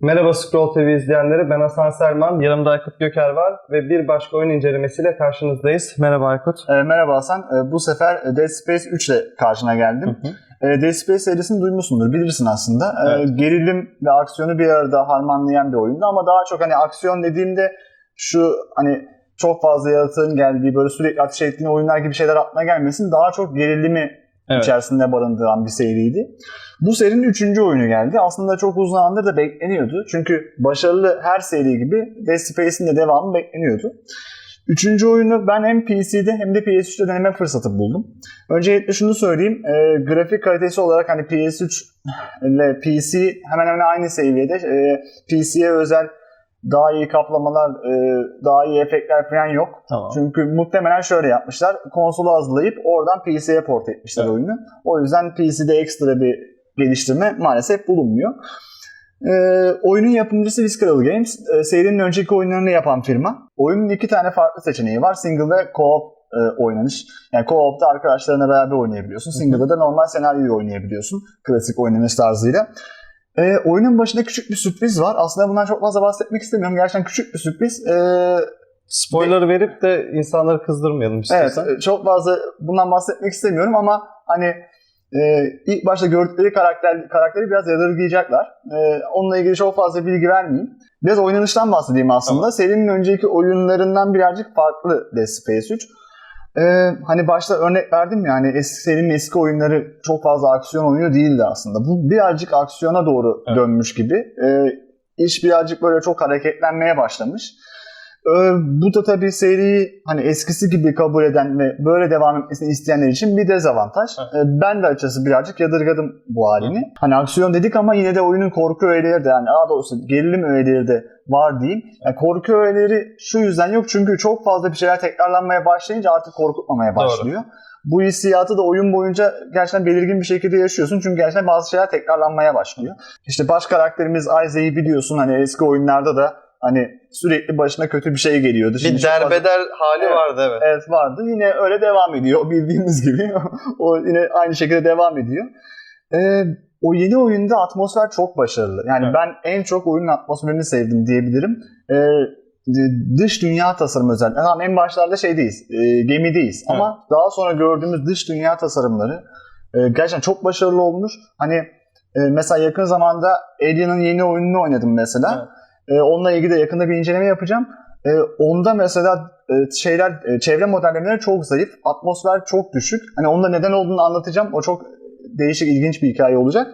Merhaba Scroll TV izleyenleri. Ben Hasan Selman. Yanımda Aykut Göker var ve bir başka oyun incelemesiyle karşınızdayız. Merhaba Aykut. E, merhaba Hasan. E, bu sefer e, Dead Space 3 ile karşına geldim. E, Dead Space serisini duymuşsundur, bilirsin aslında. E, Evet. gerilim ve aksiyonu bir arada harmanlayan bir oyundu ama daha çok hani aksiyon dediğimde şu hani çok fazla yaratığın geldiği böyle sürekli ateş ettiğin oyunlar gibi şeyler aklına gelmesin. Daha çok gerilimi Evet. içerisinde barındıran bir seriydi. Bu serinin üçüncü oyunu geldi. Aslında çok uzun zamandır da bekleniyordu. Çünkü başarılı her seri gibi Dead Space'in de devamı bekleniyordu. Üçüncü oyunu ben hem PC'de hem de PS3'te deneme fırsatı buldum. Öncelikle şunu söyleyeyim. e, grafik kalitesi olarak hani PS3 ile PC hemen hemen aynı seviyede. E, PC'ye özel daha iyi kaplamalar, e, daha iyi efektler falan yok. Tamam. Çünkü muhtemelen şöyle yapmışlar. Konsolu hazırlayıp oradan PC'ye port etmişler Evet. oyunu. O yüzden PC'de ekstra bir geliştirme maalesef bulunmuyor. Ee, oyunun yapımcısı Visceral Games. Ee, serinin önceki oyunlarını yapan firma. Oyunun iki tane farklı seçeneği var. Single ve co-op e, oynanış. Yani co-op'ta arkadaşlarına beraber oynayabiliyorsun. Single'da da normal senaryoyu oynayabiliyorsun. Klasik oynanış tarzıyla. Ee, oyunun başında küçük bir sürpriz var. Aslında bundan çok fazla bahsetmek istemiyorum. Gerçekten küçük bir sürpriz. Ee, Spoiler verip de insanları kızdırmayalım Evet, istiyorsan. e, çok fazla bundan bahsetmek istemiyorum ama hani e, ilk başta gördükleri karakter karakteri biraz yadırgayacaklar. E, onunla ilgili çok fazla bilgi vermeyeyim. Biraz oynanıştan bahsedeyim aslında. Tamam. Serinin önceki oyunlarından birazcık farklı Dead Space 3. E, hani başta örnek verdim ya hani eski, serinin eski oyunları çok fazla aksiyon oyunu değildi aslında. Bu birazcık aksiyona doğru Evet. dönmüş gibi. E, iş birazcık böyle çok hareketlenmeye başlamış. Bu da tabii seriyi hani eskisi gibi kabul eden ve böyle devam etmesini isteyenler için bir dezavantaj. Evet. Ben de açıkçası birazcık yadırgadım bu halini. Hani aksiyon dedik ama yine de oyunun korku öğeleri de yani daha doğrusu gerilim öğeleri de var diyeyim. Yani korku öğeleri şu yüzden yok çünkü çok fazla bir şeyler tekrarlanmaya başlayınca artık korkutmamaya Doğru. başlıyor. Bu hissiyatı da oyun boyunca gerçekten belirgin bir şekilde yaşıyorsun. Çünkü gerçekten bazı şeyler tekrarlanmaya başlıyor. İşte baş karakterimiz Isaac'i biliyorsun hani eski oyunlarda da hani sürekli başına kötü bir şey geliyordu. Bir Şimdi fazla- derbeder hali Evet. vardı evet. Evet vardı. Yine öyle devam ediyor bildiğimiz gibi. o yine aynı şekilde devam ediyor. Ee, o yeni oyunda atmosfer çok başarılı. Yani Evet. ben en çok oyunun atmosferini sevdim diyebilirim. Ee, dış dünya tasarımı özellikle. Tamam en başlarda şeydeyiz, e, gemideyiz. Evet. Ama daha sonra gördüğümüz dış dünya tasarımları e, gerçekten çok başarılı olmuş. Hani e, mesela yakın zamanda Alien'ın yeni oyununu oynadım mesela. E, onunla ilgili de yakında bir inceleme yapacağım. E, onda mesela e, şeyler e, çevre modellemeleri çok zayıf, atmosfer çok düşük. Hani onda neden olduğunu anlatacağım. O çok değişik, ilginç bir hikaye olacak.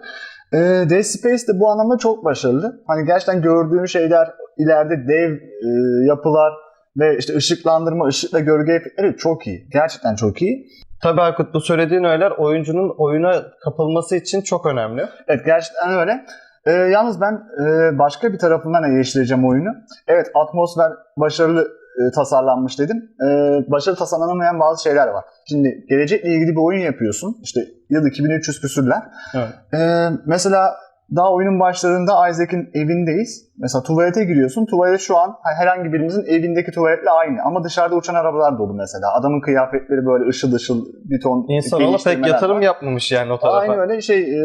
E, Dead Space de bu anlamda çok başarılı. Hani gerçekten gördüğün şeyler ileride dev e, yapılar ve işte ışıklandırma, ışık ve gölge efektleri çok iyi. Gerçekten çok iyi. Tabii Aykut bu söylediğin öğeler oyuncunun oyuna kapılması için çok önemli. Evet gerçekten öyle. Ee, yalnız ben e, başka bir tarafından eleştireceğim oyunu. Evet atmosfer başarılı e, tasarlanmış dedim. E, başarılı tasarlanamayan bazı şeyler var. Şimdi gelecekle ilgili bir oyun yapıyorsun. İşte yıl 2300 küsürler. Evet. E, mesela daha oyunun başlarında Isaac'in evindeyiz. Mesela tuvalete giriyorsun. Tuvalet şu an herhangi birimizin evindeki tuvaletle aynı. Ama dışarıda uçan arabalar dolu mesela. Adamın kıyafetleri böyle ışıl ışıl bir ton İnsanoğlu pek yatırım var. yapmamış yani o tarafa. Aynı öyle şey e,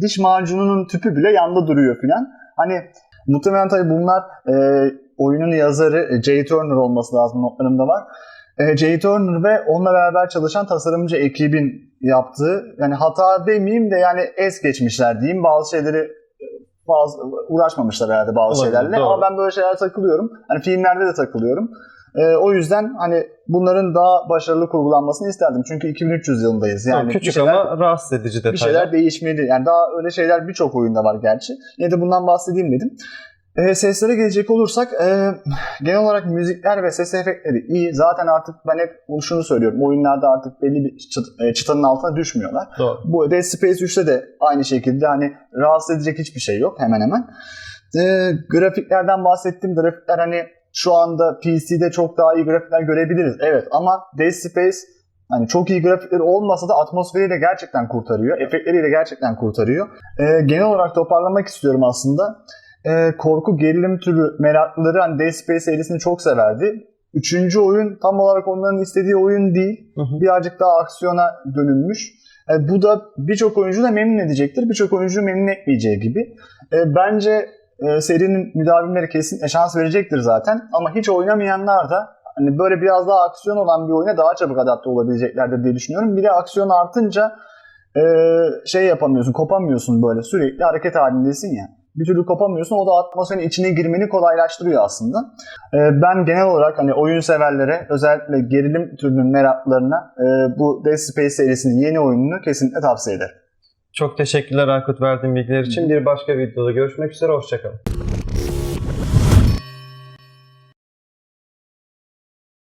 diş macununun tüpü bile yanda duruyor filan. Hani muhtemelen tabii bunlar e, oyunun yazarı e, Jay Turner olması lazım notlarımda var. E, Jay Turner ve onunla beraber çalışan tasarımcı ekibin yaptığı yani hata demeyeyim de yani es geçmişler diyeyim bazı şeyleri e, fazla uğraşmamışlar herhalde bazı Olabilir, şeylerle doğru. ama ben böyle şeyler takılıyorum. Hani filmlerde de takılıyorum. E, o yüzden hani bunların daha başarılı kurgulanmasını isterdim. Çünkü 2300 yılındayız. Yani bir Küçük şeyler- ama rahatsız edici detaylar. bir şeyler değişmeli. Yani daha öyle şeyler birçok oyunda var gerçi. Yine de bundan bahsedeyim dedim. E, seslere gelecek olursak e, genel olarak müzikler ve ses efektleri iyi. Zaten artık ben hep şunu söylüyorum. Oyunlarda artık belli bir çıt- e, çıtanın altına düşmüyorlar. Doğru. Bu Dead Space 3'te de aynı şekilde hani rahatsız edecek hiçbir şey yok hemen hemen. E, grafiklerden bahsettim. Grafikler hani şu anda PC'de çok daha iyi grafikler görebiliriz. Evet ama Dead Space Hani çok iyi grafikleri olmasa da atmosferiyle gerçekten kurtarıyor. Efektleriyle gerçekten kurtarıyor. Ee, genel olarak toparlamak istiyorum aslında. Ee, korku gerilim türü meraklıları hani Dead Space serisini çok severdi. üçüncü oyun tam olarak onların istediği oyun değil. Hı hı. Birazcık daha aksiyona dönülmüş. E, bu da birçok oyuncu da memnun edecektir. Birçok oyuncu memnun etmeyeceği gibi. E, bence e, serinin müdavimleri kesin şans verecektir zaten. Ama hiç oynamayanlar da hani böyle biraz daha aksiyon olan bir oyuna daha çabuk adapte olabileceklerdir diye düşünüyorum. Bir de aksiyon artınca e, şey yapamıyorsun, kopamıyorsun böyle sürekli hareket halindesin ya. Bir türlü kopamıyorsun. O da atmosferin içine girmeni kolaylaştırıyor aslında. E, ben genel olarak hani oyun severlere özellikle gerilim türünün meraklarına e, bu Dead Space serisinin yeni oyununu kesinlikle tavsiye ederim. Çok teşekkürler Aykut verdiğin bilgiler için. Bir başka videoda görüşmek üzere. Hoşçakalın.